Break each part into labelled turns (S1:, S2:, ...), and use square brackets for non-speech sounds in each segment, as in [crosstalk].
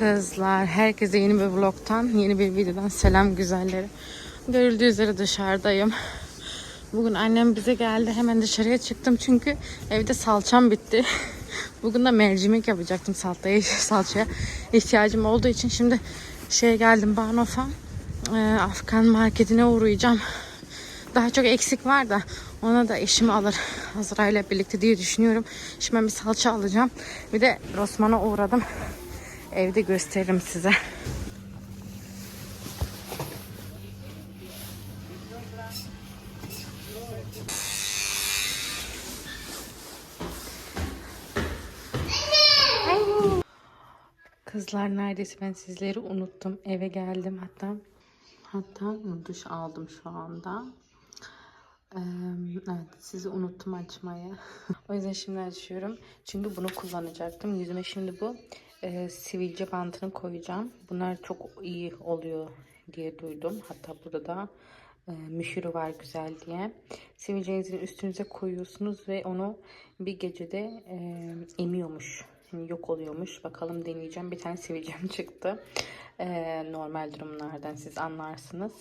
S1: Kızlar, herkese yeni bir vlogtan, yeni bir videodan selam güzelleri. Görüldüğü üzere dışarıdayım. Bugün annem bize geldi. Hemen dışarıya çıktım çünkü evde salçam bitti. [laughs] Bugün de mercimek yapacaktım salçaya, [laughs] salçaya ihtiyacım olduğu için. Şimdi şeye geldim Banof'a. Ee, Afgan marketine uğrayacağım. Daha çok eksik var da ona da eşimi alır Azra ile birlikte diye düşünüyorum. Şimdi ben bir salça alacağım. Bir de Rosman'a uğradım. Evde gösteririm size. Kızlar neredeyse ben sizleri unuttum. Eve geldim hatta. Hatta duş aldım şu anda. Ee, evet sizi unuttum açmayı. o yüzden şimdi açıyorum. Çünkü bunu kullanacaktım. Yüzüme şimdi bu e, sivilce bantını koyacağım. Bunlar çok iyi oluyor diye duydum. Hatta burada da e, müşürü var güzel diye. Sivilcenizin üstünüze koyuyorsunuz ve onu bir gecede e, emiyormuş. Yani yok oluyormuş. Bakalım deneyeceğim. Bir tane sivilcem [laughs] çıktı. E, normal durumlardan siz anlarsınız.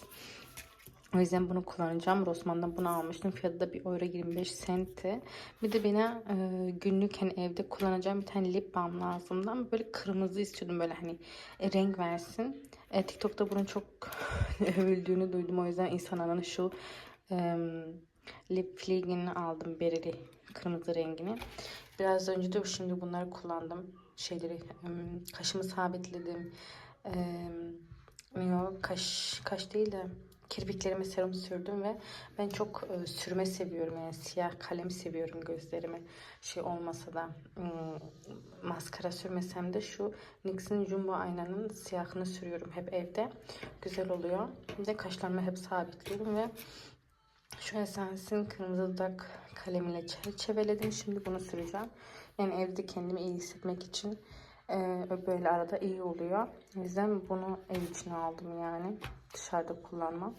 S1: O yüzden bunu kullanacağım. Rossmann'dan bunu almıştım. Fiyatı da 1 euro 25 sentti. Bir de bana e, günlük hani evde kullanacağım bir tane lip balm lazımdı ama böyle kırmızı istiyordum böyle hani e, renk versin. E, TikTok'ta bunun çok [laughs] övüldüğünü duydum. O yüzden insanların şu e, lip fleegini aldım bereli kırmızı rengini. Biraz önce de şimdi bunları kullandım. Şeyleri e, kaşımı sabitledim. E, kaş kaş değil de kirpiklerime serum sürdüm ve ben çok e, sürme seviyorum. Yani siyah kalem seviyorum gözlerime. Şey olmasa da ım, maskara sürmesem de şu NYX'in Jumbo aynanın siyahını sürüyorum hep evde. Güzel oluyor. Bir de kaşlarımı hep sabitliyorum ve şu Essence'in kırmızı dudak kalemiyle çerçeveledim şimdi bunu süreceğim. Yani evde kendimi iyi hissetmek için ee, böyle arada iyi oluyor. O yüzden bunu ev için aldım yani. Dışarıda kullanmam.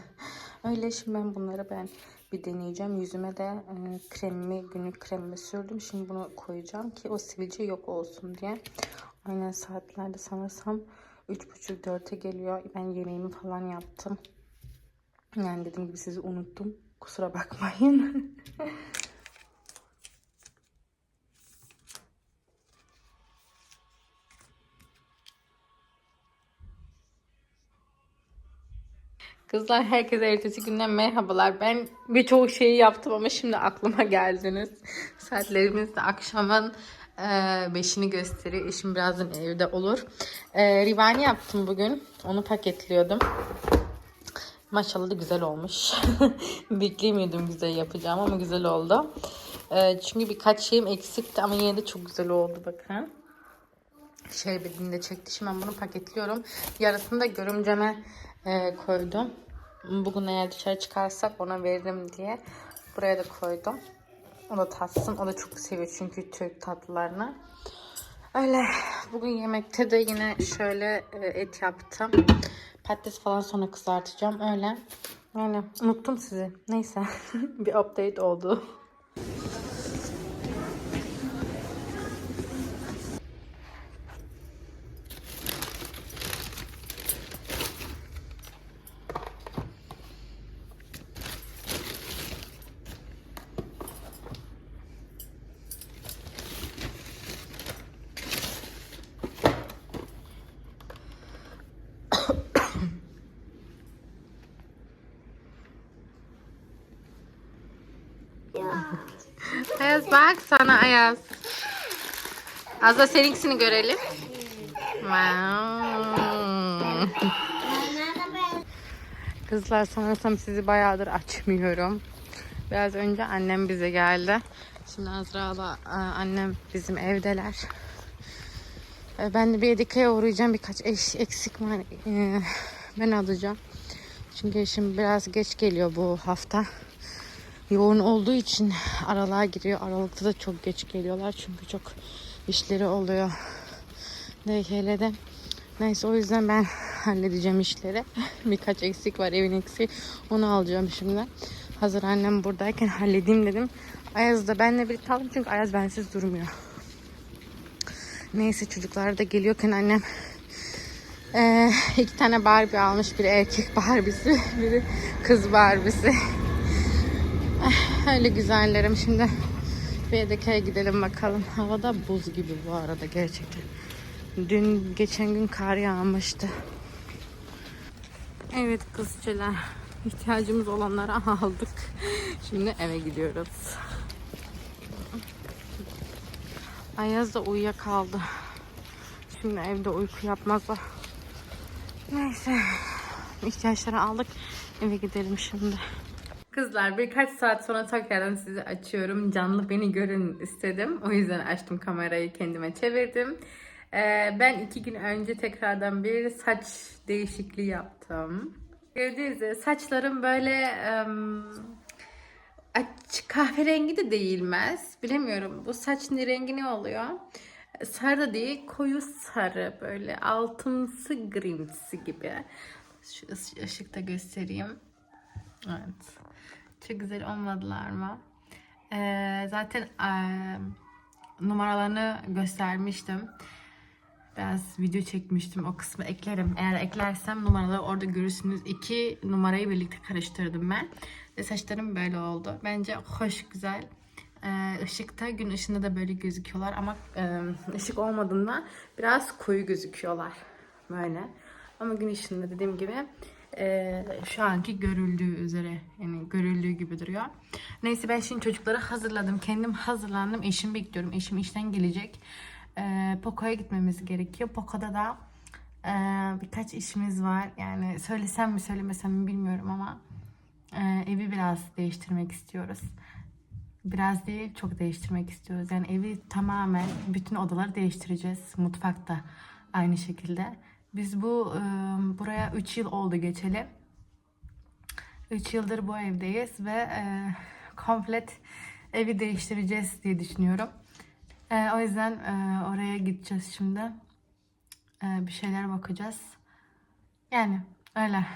S1: [laughs] Öyle şimdi ben bunları ben bir deneyeceğim. Yüzüme de e, kremimi, günlük kremimi sürdüm. Şimdi bunu koyacağım ki o sivilce yok olsun diye. Aynen saatlerde sanırsam 3.30-4'e geliyor. Ben yemeğimi falan yaptım. Yani dediğim gibi sizi unuttum. Kusura bakmayın. [laughs] Kızlar herkese ertesi günden merhabalar. Ben birçok şeyi yaptım ama şimdi aklıma geldiniz. Saatlerimiz de akşamın e, beşini gösteriyor. Eşim birazdan evde olur. E, rivani yaptım bugün. Onu paketliyordum. Maşallah da güzel olmuş. [laughs] Beklemiyordum güzel yapacağım ama güzel oldu. E, çünkü birkaç şeyim eksikti ama yine de çok güzel oldu bakın. Şerbetini de çekti. Şimdi ben bunu paketliyorum. Yarısını da görümceme e, koydum. Bugün eğer dışarı çıkarsak ona veririm diye buraya da koydum. O da tatsın. O da çok seviyor çünkü Türk tatlılarını. Öyle. Bugün yemekte de yine şöyle e, et yaptım. Patates falan sonra kızartacağım. Öyle. Yani unuttum sizi. Neyse. [laughs] bir update oldu. Ayaz bak Ayaz. Az da seninkisini görelim. Kızlar sanırsam sizi bayağıdır açmıyorum. Biraz önce annem bize geldi. Şimdi Azra'la e, annem bizim evdeler. E, Ben de bir Edika'ya uğrayacağım. Birkaç eş, eksik. E, Ben alacağım. Çünkü eşim biraz geç geliyor bu hafta yoğun olduğu için aralığa giriyor. Aralıkta da çok geç geliyorlar çünkü çok işleri oluyor. DKL'de. Neyse o yüzden ben halledeceğim işleri. [laughs] Birkaç eksik var evin eksiği. Onu alacağım şimdi. Hazır annem buradayken halledeyim dedim. Ayaz da benle birlikte aldım çünkü Ayaz bensiz durmuyor. Neyse çocuklar da geliyorken annem eee, iki tane Barbie almış. Biri erkek Barbie'si, [laughs] biri kız Barbie'si. [laughs] Öyle güzellerim. Şimdi Beylikdüzü'ye gidelim bakalım. Havada buz gibi bu arada gerçekten. Dün geçen gün kar yağmıştı. Evet kızçılar. ihtiyacımız olanları aldık. [laughs] Şimdi eve gidiyoruz. Ayaz da uyuyakaldı. Şimdi evde uyku yapmaz o. Neyse. ihtiyaçları aldık. Eve gidelim şimdi. Kızlar birkaç saat sonra tekrardan sizi açıyorum. Canlı beni görün istedim. O yüzden açtım kamerayı kendime çevirdim. Ee, ben iki gün önce tekrardan bir saç değişikliği yaptım. Gördüğünüz saçlarım böyle em, aç kahverengi de değilmez. Bilemiyorum. Bu saç ne rengi ne oluyor? Sarı değil, koyu sarı böyle altınsı grimsi gibi. Şu ışıkta göstereyim. Evet. Çok güzel olmadılar mı? Ee, zaten eee, numaralarını göstermiştim. Biraz video çekmiştim. O kısmı eklerim. Eğer eklersem numaraları orada görürsünüz. İki numarayı birlikte karıştırdım ben. Ve saçlarım böyle oldu. Bence hoş, güzel. Ee, ışıkta, gün ışığında da böyle gözüküyorlar. Ama e, ışık olmadığında biraz koyu gözüküyorlar. Böyle. Ama gün ışığında dediğim gibi e, şu anki görüldüğü üzere yani görüldüğü gibi duruyor. Neyse ben şimdi çocukları hazırladım. Kendim hazırlandım. Eşim bekliyorum. Eşim işten gelecek. E, Poco'ya gitmemiz gerekiyor. Poco'da da e, birkaç işimiz var. Yani söylesem mi söylemesem mi bilmiyorum ama e, evi biraz değiştirmek istiyoruz. Biraz değil çok değiştirmek istiyoruz. Yani evi tamamen bütün odaları değiştireceğiz. Mutfakta aynı şekilde. Biz bu e, buraya 3 yıl oldu geçeli. 3 yıldır bu evdeyiz ve e, komplet evi değiştireceğiz diye düşünüyorum. E, o yüzden e, oraya gideceğiz şimdi. E, bir şeyler bakacağız. Yani öyle.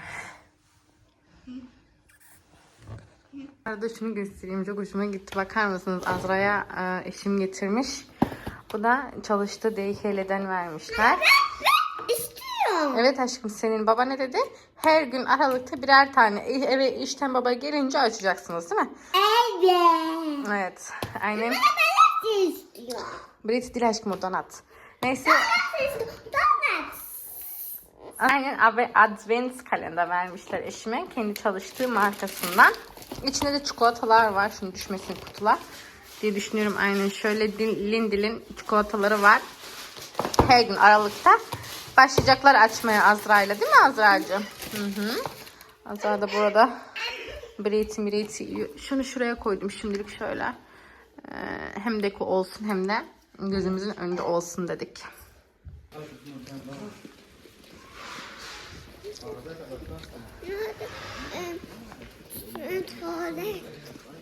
S1: Arada şunu göstereyim. Çok hoşuma gitti. Bakar mısınız? Azra'ya e, eşim getirmiş. Bu da çalıştığı DHL'den vermişler. Evet aşkım senin baba ne dedi? Her gün aralıkta birer tane eve işten baba gelince açacaksınız değil mi?
S2: Evet.
S1: Evet. Aynen. Brit değil aşkım o donat. Neyse.
S2: Donut.
S1: Aynen advent kalender vermişler eşime. Kendi çalıştığı markasından. İçinde de çikolatalar var. Şunu düşmesin kutular. Diye düşünüyorum aynen. Şöyle Lindel'in çikolataları var. Her gün aralıkta. Başlayacaklar açmaya Azra'yla değil mi Azra'cığım? Hı hı. Azra da burada Brit Brit yiyor. Şunu şuraya koydum şimdilik şöyle. Ee, hem deko olsun hem de gözümüzün önünde olsun dedik.
S2: Tuvalet.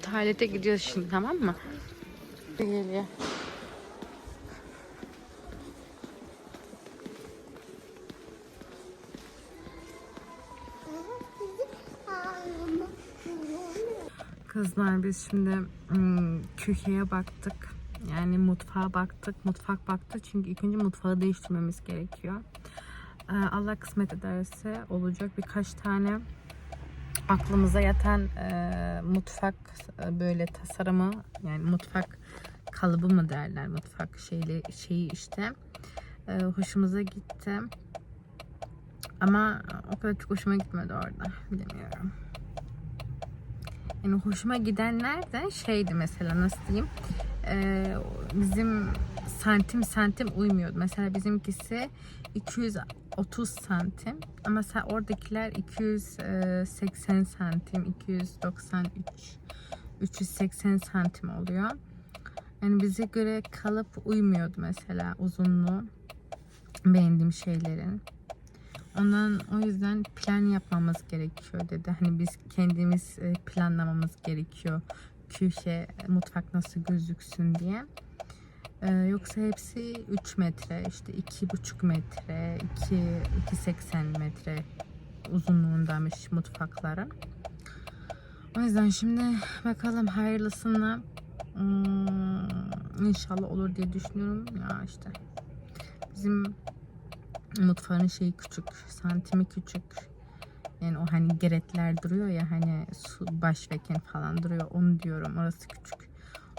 S1: Tuvalete gidiyoruz şimdi tamam mı? Geliyor. Kızlar biz şimdi hmm, köşeye baktık. Yani mutfağa baktık. Mutfak baktık. Çünkü ilk önce mutfağı değiştirmemiz gerekiyor. Ee, Allah kısmet ederse olacak birkaç tane aklımıza yatan e, mutfak e, böyle tasarımı yani mutfak kalıbı mı derler mutfak şeyli şeyi işte e, hoşumuza gitti. Ama o kadar çok hoşuma gitmedi orada. Bilemiyorum. Yani hoşuma gidenler de şeydi mesela nasıl diyeyim e, bizim santim santim uymuyordu. Mesela bizimkisi 230 santim ama oradakiler 280 santim, 293, 380 santim oluyor. Yani bize göre kalıp uymuyordu mesela uzunluğu beğendiğim şeylerin. Ondan o yüzden plan yapmamız gerekiyor dedi. Hani biz kendimiz e, planlamamız gerekiyor. Köşe, mutfak nasıl gözüksün diye. Ee, yoksa hepsi 3 metre, işte 2,5 metre, 2 2,80 metre uzunluğundaymış mutfakların. O yüzden şimdi bakalım hayırlısına hmm, inşallah olur diye düşünüyorum. Ya işte bizim mutfağın şeyi küçük, santimi küçük. Yani o hani geretler duruyor ya hani su başveken falan duruyor. Onu diyorum. Orası küçük.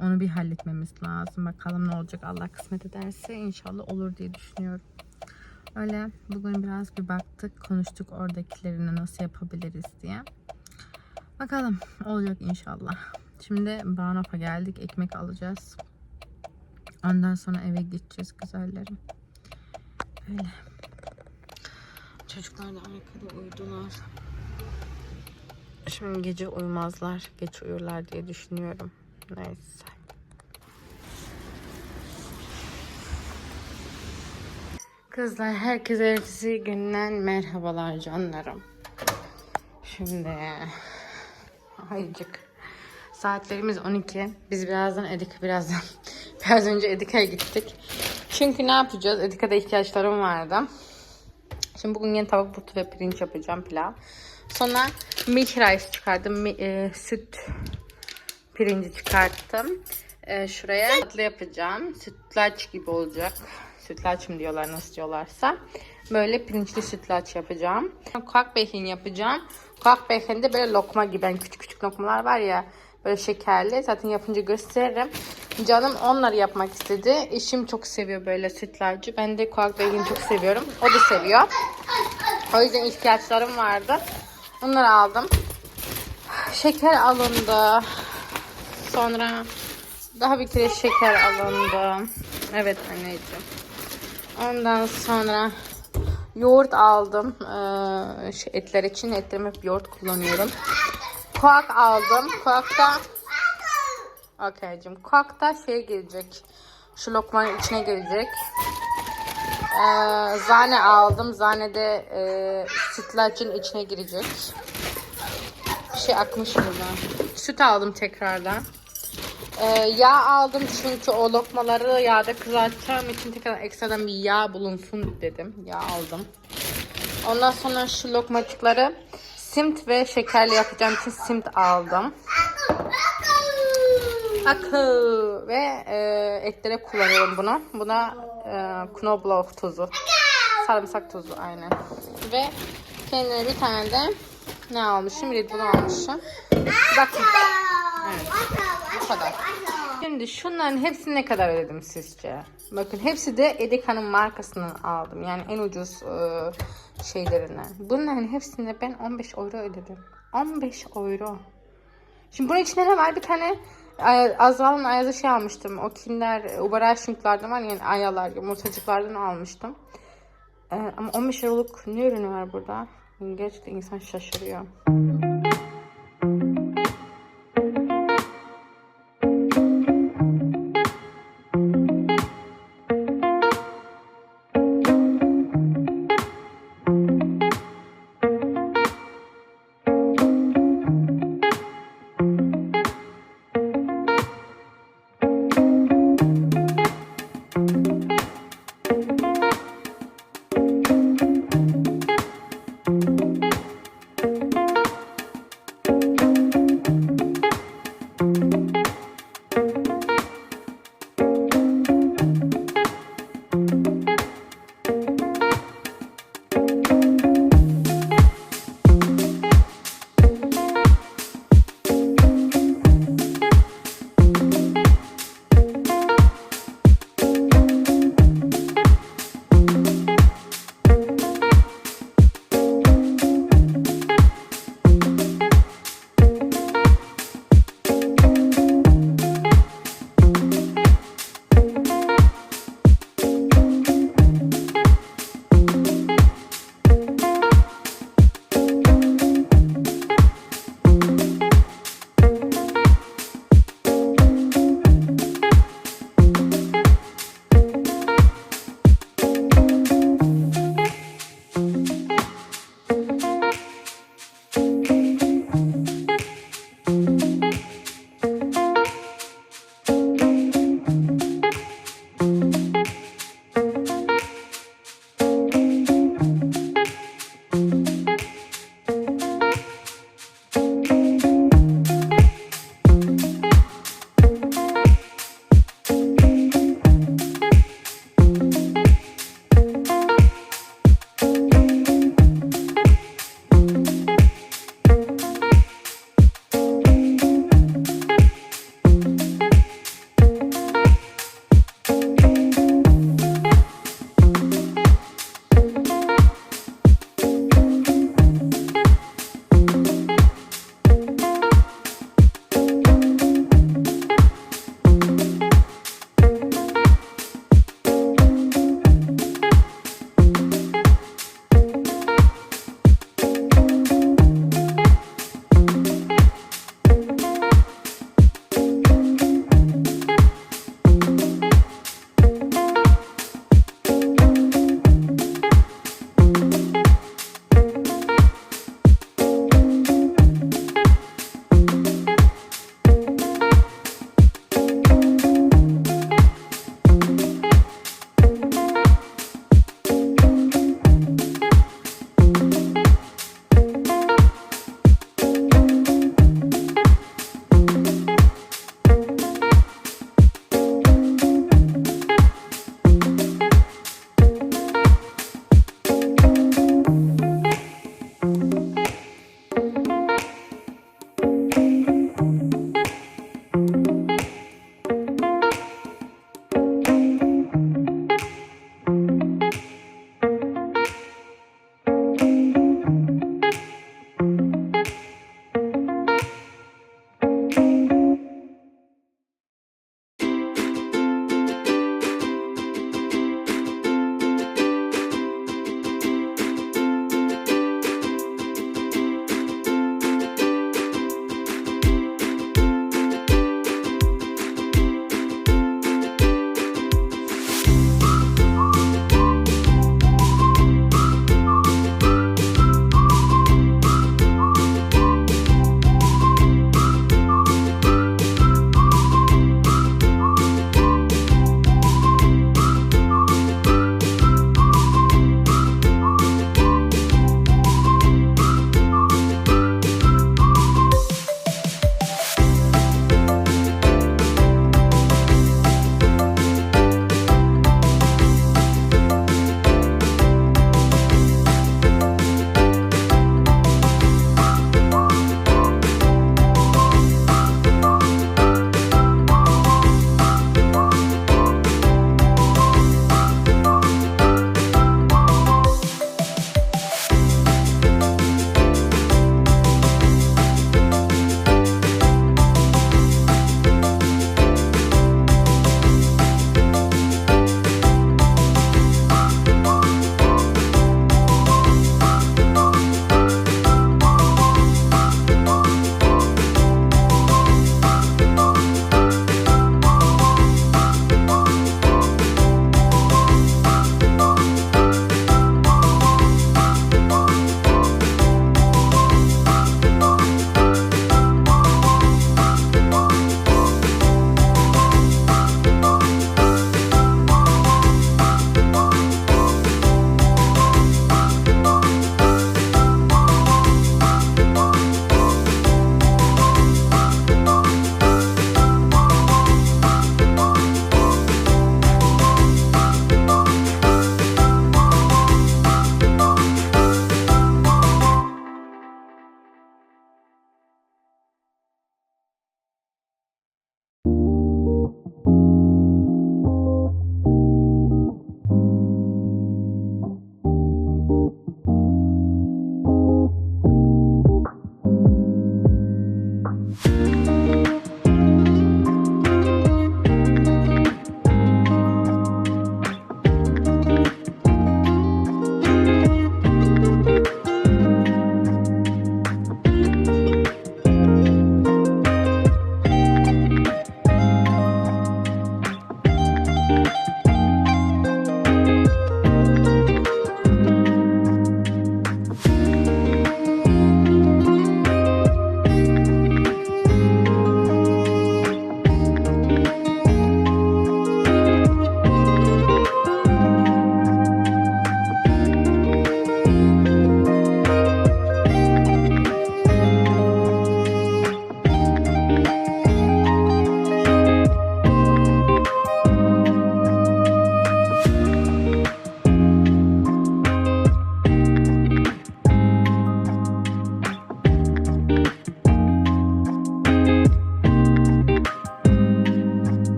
S1: Onu bir halletmemiz lazım. Bakalım ne olacak. Allah kısmet ederse inşallah olur diye düşünüyorum. Öyle bugün biraz bir baktık, konuştuk oradakilerini nasıl yapabiliriz diye. Bakalım olacak inşallah. Şimdi Banof'a geldik. Ekmek alacağız. Ondan sonra eve gideceğiz güzellerim. Öyle. Çocuklar da arkada uyudular. Şimdi gece uyumazlar. Geç uyurlar diye düşünüyorum. Neyse. Kızlar herkese ertesi günden merhabalar canlarım. Şimdi ayıcık. Saatlerimiz 12. Biz birazdan Edika birazdan [laughs] biraz önce Edika'ya gittik. Çünkü ne yapacağız? Edika'da ihtiyaçlarım vardı. Şimdi bugün yine tavuk butu ve pirinç yapacağım pilav. Sonra milk rice çıkardım. Mi- e, süt pirinci çıkarttım. E, şuraya tatlı yapacağım. Sütlaç gibi olacak. Sütlaç mı diyorlar nasıl diyorlarsa. Böyle pirinçli sütlaç yapacağım. Kuak behin yapacağım. Kuak behin de böyle lokma gibi. Yani küçük küçük lokmalar var ya. Böyle şekerli. Zaten yapınca gösteririm. Canım onları yapmak istedi. Eşim çok seviyor böyle sütlacı. Ben de kuak behin çok seviyorum. O da seviyor. O yüzden ihtiyaçlarım vardı. Onları aldım. Şeker alındı. Sonra daha bir kere şeker alındı. Evet anneciğim. Ondan sonra yoğurt aldım. Ee, şey, etler için etlerim hep yoğurt kullanıyorum. Kuak aldım. Kuakta Okeycim. Kuakta şey gelecek. Şu lokmanın içine gelecek. Ee, zane aldım. Zane de e, sütlacın içine girecek. Bir şey akmış buradan. Süt aldım tekrardan. Ee, yağ aldım çünkü o lokmaları yağda kızartacağım için tekrar ekstradan bir yağ bulunsun dedim. Yağ aldım. Ondan sonra şu lokmacıkları simt ve şekerli yapacağım için simt aldım. Akı ve e, etlere kullanıyorum bunu. Buna e, knoblauch tuzu. Sarımsak tuzu aynen. Ve kendime bir tane de ne almışım? Red Bull almışım. Bakın. Evet. Bu kadar. Şimdi şunların hepsini ne kadar ödedim sizce? Bakın hepsi de Edeka'nın markasından aldım. Yani en ucuz e, şeylerinden. Bunların hepsine ben 15 euro ödedim. 15 euro. Şimdi bunun içinde ne var? Bir tane Ay- Azra'nın ayazı şey almıştım. O Kinder Uberraschung'lardan var yani ayalar, yumurtacıklardan almıştım. Ee, ama 15 euroluk ne ürünü var burada? Gerçekten insan şaşırıyor.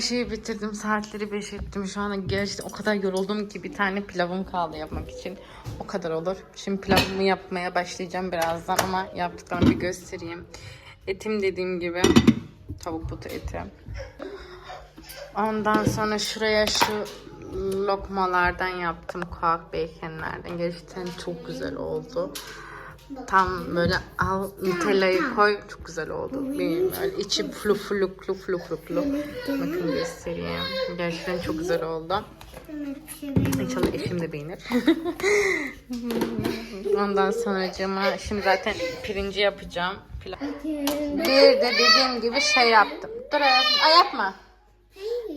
S1: Şeyi bitirdim. Saatleri beş ettim. Şu anda gerçekten o kadar yoruldum ki bir tane pilavım kaldı yapmak için. O kadar olur. Şimdi pilavımı yapmaya başlayacağım birazdan ama yaptıklarımı bir göstereyim. Etim dediğim gibi tavuk butu eti. Ondan sonra şuraya şu lokmalardan yaptım. Kuak baconlerden. Gerçekten çok güzel oldu. Tam böyle al Nutella'yı koy çok güzel oldu. Bilmiyorum öyle içi flu flu flu flu flu flu. Bakın göstereyim. Gerçekten çok güzel oldu. İnşallah eşim de beğenir. [laughs] Ondan sonra cama şimdi zaten pirinci yapacağım. Bir de dediğim gibi şey yaptım. Dur hayatım ay yapma.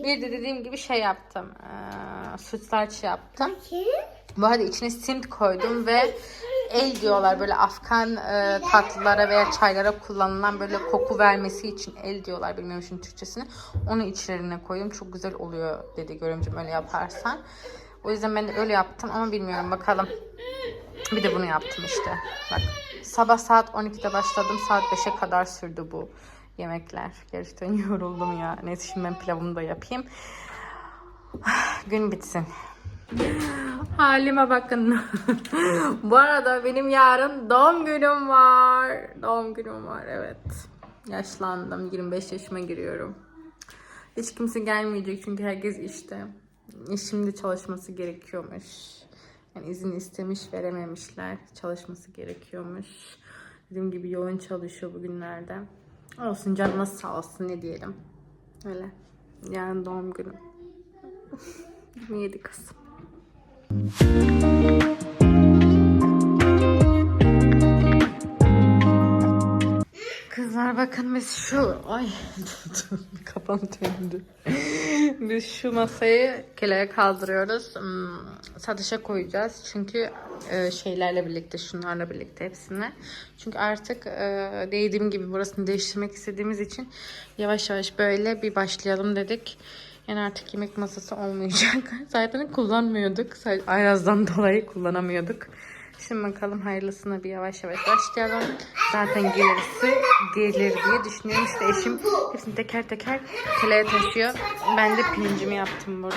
S1: Bir de dediğim gibi şey yaptım. Ee, sütlaç yaptım. Bu arada içine simit koydum ve el diyorlar böyle Afgan e, tatlılara veya çaylara kullanılan böyle koku vermesi için el diyorlar bilmiyorum şimdi Türkçesini. Onu içlerine koydum. Çok güzel oluyor dedi görümcem öyle yaparsan. O yüzden ben de öyle yaptım ama bilmiyorum bakalım. Bir de bunu yaptım işte. Bak sabah saat 12'de başladım. Saat 5'e kadar sürdü bu yemekler. Gerçekten [laughs] yoruldum ya. Neyse şimdi ben pilavımı da yapayım. Gün bitsin. Halime bakın. [laughs] Bu arada benim yarın doğum günüm var. Doğum günüm var evet. Yaşlandım. 25 yaşıma giriyorum. Hiç kimse gelmeyecek çünkü herkes işte. Şimdi çalışması gerekiyormuş. Yani izin istemiş verememişler. Çalışması gerekiyormuş. Dediğim gibi yoğun çalışıyor bugünlerde. Olsun canına sağ olsun ne diyelim. Öyle. Yarın doğum günüm. [laughs] 27 Kasım. Kızlar bakın biz şu ay [laughs] kafam döndü. biz şu masayı keleye kaldırıyoruz. Hmm, satışa koyacağız. Çünkü e, şeylerle birlikte şunlarla birlikte hepsini. Çünkü artık e, dediğim gibi burasını değiştirmek istediğimiz için yavaş yavaş böyle bir başlayalım dedik. Yani artık yemek masası olmayacak. [laughs] Zaten kullanmıyorduk. Sadece Ayraz'dan [laughs] dolayı kullanamıyorduk. Şimdi bakalım hayırlısına bir yavaş yavaş başlayalım. Zaten gelirse gelir diye düşünüyorum. İşte eşim hepsini teker teker keleye taşıyor. Ben de pirincimi yaptım burada.